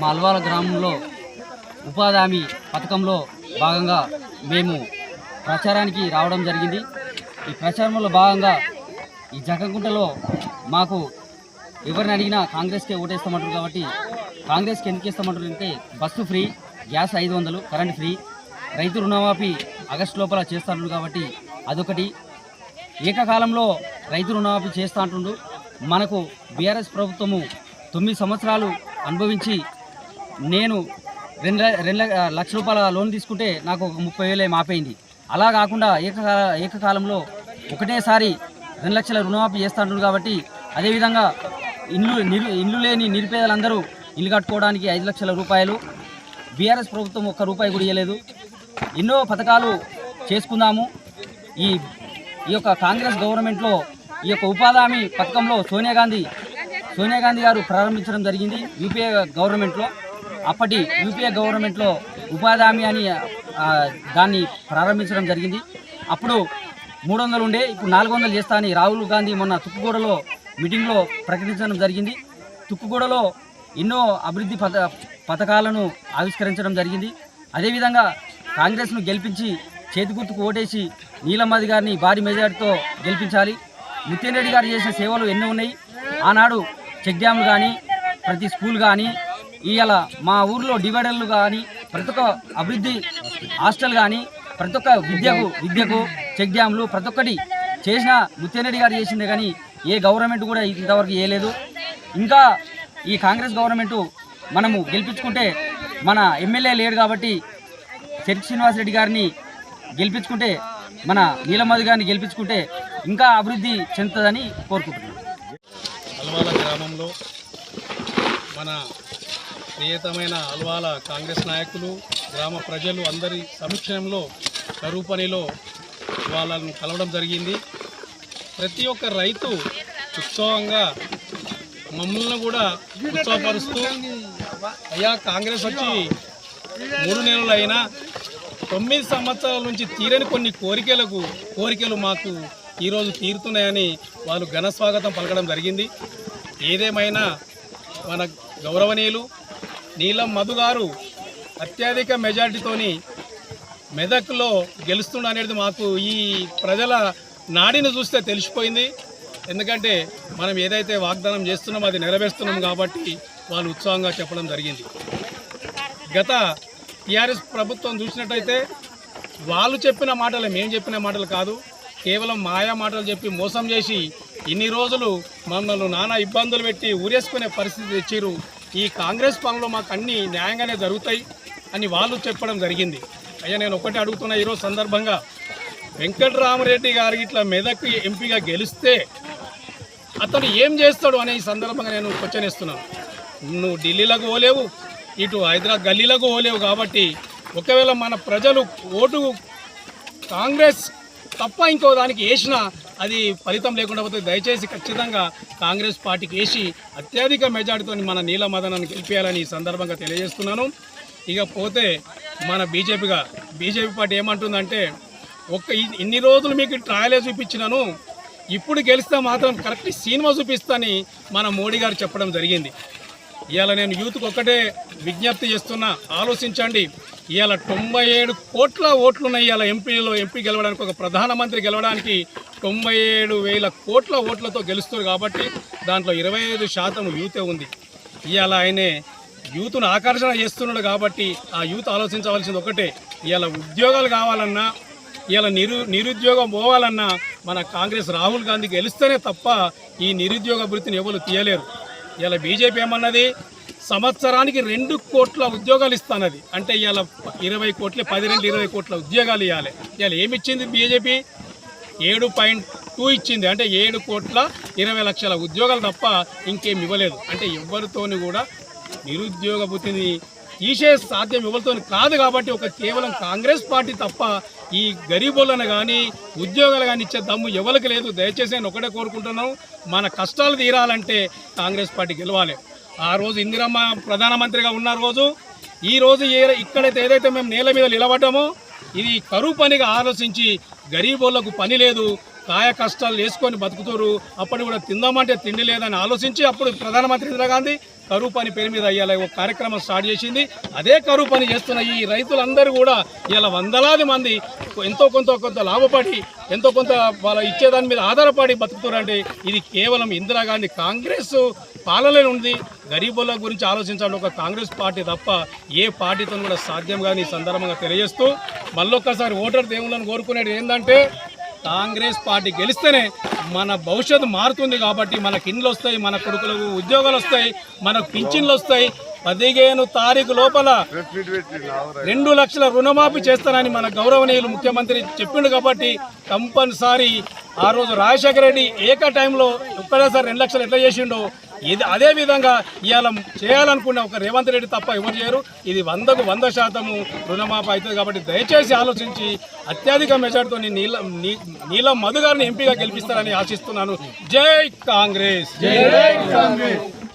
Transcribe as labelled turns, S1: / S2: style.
S1: మా అల్వాల గ్రామంలో ఉపాధి హామీ పథకంలో భాగంగా మేము ప్రచారానికి రావడం జరిగింది. ఈ ప్రచారంలో భాగంగా ఈ జగగుంటలో మాకు ఎవరిని అడిగినా కాంగ్రెస్కే ఓటేస్తామంటారు కాబట్టి కాంగ్రెస్కి ఎందుకు ఇస్తామంటారు అంటే బస్సు ఫ్రీ గ్యాస్ ఐదు వందలు కరెంట్ ఫ్రీ రైతు రుణమాఫీ ఆగస్టు లోపల చేస్తాడు కాబట్టి అదొకటి. ఏకకాలంలో రైతు రుణమాఫీ చేస్తా అంటుండు మనకు బీఆర్ఎస్ ప్రభుత్వము తొమ్మిది సంవత్సరాలు అనుభవించి నేను రెండు రెండు లక్ష రూపాయల లోన్ తీసుకుంటే నాకు ఒక ముప్పై వేలే మాపైంది. అలా కాకుండా ఏకకాల ఏకకాలంలో ఒకటేసారి రెండు లక్షల రుణమాఫీ చేస్తా కాబట్టి అదేవిధంగా ఇల్లు నిరు ఇల్లు లేని నిరుపేదలందరూ ఇల్లు కట్టుకోవడానికి ఐదు లక్షల రూపాయలు బీఆర్ఎస్ ప్రభుత్వం ఒక్క రూపాయి కూడా ఇవ్వలేదు ఎన్నో పథకాలు చేసుకుందాము. ఈ ఈ యొక్క కాంగ్రెస్ గవర్నమెంట్లో ఈ యొక్క ఉపాధి హామీ పథకంలో సోనియా గాంధీ సోనియా గాంధీ గారు ప్రారంభించడం జరిగింది యూపీఏ గవర్నమెంట్లో. అప్పటి యూపీఏ గవర్నమెంట్లో ఉపాధి హామీ అని దాన్ని ప్రారంభించడం జరిగింది. అప్పుడు మూడు వందలు ఉండే ఇప్పుడు నాలుగు వందలు చేస్తా అని రాహుల్ గాంధీ మొన్న తుక్కుగూడలో మీటింగ్లో ప్రకటించడం జరిగింది. తుక్కుగూడలో ఎన్నో అభివృద్ధి పథ పథకాలను ఆవిష్కరించడం జరిగింది. అదేవిధంగా కాంగ్రెస్ను గెలిపించి చేతి గుర్తుకు ఓటేసి నీలమ్మది గారిని భారీ మెజార్టీతో గెలిపించాలి. ముత్యం రెడ్డి గారు చేసిన సేవలు ఎన్నో ఉన్నాయి. ఆనాడు చెక్ డ్యామ్లు కానీ ప్రతి స్కూల్ కానీ ఇవాళ మా ఊర్లో డివైడర్లు కానీ ప్రతి ఒక్క అభివృద్ధి హాస్టల్ కానీ ప్రతి ఒక్క విద్యకు విద్యకు చెక్ డ్యామ్లు ప్రతి ఒక్కటి చేసిన ముత్యనరెడ్డి గారు చేసిందే కానీ ఏ గవర్నమెంట్ కూడా ఇంతవరకు చేయలేదు ఇంకా ఈ కాంగ్రెస్ గవర్నమెంట్ మనము గెలిపించుకుంటే మన ఎమ్మెల్యే లేడు కాబట్టి చెరికి శ్రీనివాసరెడ్డి గారిని గెలిపించుకుంటే మన నీలమధు గారిని గెలిపించుకుంటే ఇంకా అభివృద్ధి చెందుతుందని కోరుకుంటున్నాను
S2: గ్రామంలో మన ప్రియతమైన అల్వాల కాంగ్రెస్ నాయకులు గ్రామ ప్రజలు అందరి సమక్షంలో కరువు పనిలో వాళ్ళను కలవడం జరిగింది. ప్రతి ఒక్క రైతు ఉత్సవంగా మమ్మల్ని కూడా ఉత్సవపరుస్తూ అయ్యా కాంగ్రెస్ వచ్చి మూడు నెలలు అయినా తొమ్మిది సంవత్సరాల నుంచి తీరని కొన్ని కోరికలకు కోరికలు మాకు ఈరోజు తీరుతున్నాయని వాళ్ళు ఘన స్వాగతం పలకడం జరిగింది. ఏదేమైనా మన గౌరవనీయులు నీలం మధు గారు అత్యధిక మెజార్టీతోని మెదక్లో గెలుస్తుండ అనేది మాకు ఈ ప్రజల నాడిని చూస్తే తెలిసిపోయింది. ఎందుకంటే మనం ఏదైతే వాగ్దానం చేస్తున్నామో అది నెరవేరుస్తున్నాం కాబట్టి వాళ్ళు ఉత్సాహంగా చెప్పడం జరిగింది. గత టీఆర్ఎస్ ప్రభుత్వం చూసినట్టయితే వాళ్ళు చెప్పిన మాటలు మేము చెప్పిన మాటలు కాదు. కేవలం మాయా మాటలు చెప్పి మోసం చేసి ఇన్ని రోజులు మమ్మల్ని నానా ఇబ్బందులు పెట్టి ఊరేసుకునే పరిస్థితి తెచ్చిరు ఈ కాంగ్రెస్ పనులు మాకు అన్ని న్యాయంగానే జరుగుతాయి అని వాళ్ళు చెప్పడం జరిగింది. అయ్యా నేను ఒకటి అడుగుతున్నా ఈరోజు సందర్భంగా. వెంకటరామరెడ్డి గారికి ఇట్లా మెదక్ ఎంపీగా గెలిస్తే అతను ఏం చేస్తాడు అనే ఈ సందర్భంగా నేను క్వశ్చన్ ఇస్తున్నాను నువ్వు ఢిల్లీలకు పోలేవు ఇటు హైదరాబాద్ గల్లీలకు పోలేవు కాబట్టి ఒకవేళ మన ప్రజలు ఓటు కాంగ్రెస్ తప్ప ఇంకో దానికి వేసినా అది ఫలితం లేకుండా పోతే దయచేసి ఖచ్చితంగా కాంగ్రెస్ పార్టీకి వేసి అత్యధిక మెజార్టీతో మన నీల మదనాన్ని గెలిపేయాలని ఈ సందర్భంగా తెలియజేస్తున్నాను. ఇక పోతే మన బీజేపీగా బీజేపీ పార్టీ ఏమంటుందంటే ఒక్క ఇన్ని రోజులు మీకు ట్రయలే చూపించినాను ఇప్పుడు గెలిస్తే మాత్రం కరెక్ట్ సినిమా చూపిస్తాని మన మోడీ గారు చెప్పడం జరిగింది. ఇవాళ నేను యూత్కి ఒక్కటే విజ్ఞప్తి చేస్తున్నా ఆలోచించండి. ఇవాళ తొంభై ఏడు కోట్ల ఓట్లున్నాయి ఇవాళ ఎంపీలో ఎంపీ గెలవడానికి ఒక ప్రధానమంత్రి గెలవడానికి తొంభై ఏడు వేల కోట్ల ఓట్లతో గెలుస్తారు కాబట్టి దాంట్లో ఇరవై ఐదు శాతం యూతే ఉంది. ఇవాళ ఆయనే యూత్ను ఆకర్షణ చేస్తున్నాడు కాబట్టి ఆ యూత్ ఆలోచించవలసింది ఒకటే. ఇవాళ ఉద్యోగాలు కావాలన్నా ఇవాళ నిరు నిరుద్యోగం పోవాలన్నా మన కాంగ్రెస్ రాహుల్ గాంధీ గెలిస్తేనే తప్ప ఈ నిరుద్యోగ వృత్తిని ఎవరు తీయలేరు. ఇలా బీజేపీ ఏమన్నది? సంవత్సరానికి రెండు కోట్ల ఉద్యోగాలు ఇస్తానది. అంటే ఇవాళ ఇరవై కోట్లు పది రెండు ఇరవై కోట్ల ఉద్యోగాలు ఇవ్వాలి ఇవాళ ఏమిచ్చింది బీజేపీ? ఏడు పాయింట్ టూ ఇచ్చింది. అంటే ఏడు కోట్ల ఇరవై లక్షల ఉద్యోగాలు తప్ప ఇంకేం ఇవ్వలేదు. అంటే ఎవరితోని కూడా నిరుద్యోగ బుద్ధిని తీసే సాధ్యం ఎవరితో కాదు కాబట్టి ఒక కేవలం కాంగ్రెస్ పార్టీ తప్ప ఈ గరీబులను కానీ ఉద్యోగాలు కానీ ఇచ్చే దమ్ము ఎవరికి లేదు. దయచేసి నేను ఒకటే కోరుకుంటున్నాను. మన కష్టాలు తీరాలంటే కాంగ్రెస్ పార్టీ గెలవాలి. ఆ రోజు ఇందిరమ్మ ప్రధానమంత్రిగా ఉన్న రోజు ఈ రోజు ఏ ఇక్కడైతే ఏదైతే మేము నేల మీద నిలబడ్డామో ఇది కరువు పనిగా ఆలోచించి గరీబోళ్ళకు పని లేదు కాయ కష్టాలు వేసుకొని బతుకుతారు అప్పుడు కూడా తిందామంటే తిండి లేదని ఆలోచించి అప్పుడు ప్రధానమంత్రి ఇందిరాగాంధీ కరువు పని పేరు మీద అయ్యాల ఒక కార్యక్రమం స్టార్ట్ చేసింది. అదే కరువు పని చేస్తున్న ఈ రైతులందరూ కూడా ఇలా వందలాది మంది ఎంతో కొంత కొంత లాభపడి ఎంతో కొంత వాళ్ళ ఇచ్చేదాని మీద ఆధారపడి బతుకుతారంటే ఇది కేవలం ఇందిరాగాంధీ కాంగ్రెస్ పాలన ఉంది. గరీబుల గురించి ఆలోచించాలి ఒక కాంగ్రెస్ పార్టీ తప్ప ఏ పార్టీతో కూడా సాధ్యం కానీ ఈ సందర్భంగా తెలియజేస్తూ మళ్ళొక్కసారి ఓటర్ దేవుళ్ళని కోరుకునేది ఏంటంటే కాంగ్రెస్ పార్టీ గెలిస్తేనే మన భవిష్యత్తు మారుతుంది కాబట్టి మనకి ఇండ్లు వస్తాయి మన కొడుకులకు ఉద్యోగాలు వస్తాయి మనకు పింఛన్లు వస్తాయి. పదిహేను తారీఖు లోపల రెండు లక్షల రుణమాఫీ చేస్తానని మన గౌరవనీయులు ముఖ్యమంత్రి చెప్పిండు కాబట్టి కంపల్సరీ ఆ రోజు రాజశేఖర రెడ్డి ఏక టైంలో ఒక్కడేసారి రెండు లక్షలు ఎట్లా చేసిండో ఇది అదే విధంగా ఇవాళ చేయాలనుకున్న ఒక రేవంత్ రెడ్డి తప్ప ఎవరు చేయరు. ఇది వందకు వంద శాతము రుణమాఫీ అవుతుంది కాబట్టి దయచేసి ఆలోచించి అత్యధిక మెజార్టీతో నీల నీ- నీలం మధు గారిని ఎంపీగా గెలిపిస్తారని ఆశిస్తున్నాను. జై కాంగ్రెస్. జై కాంగ్రెస్.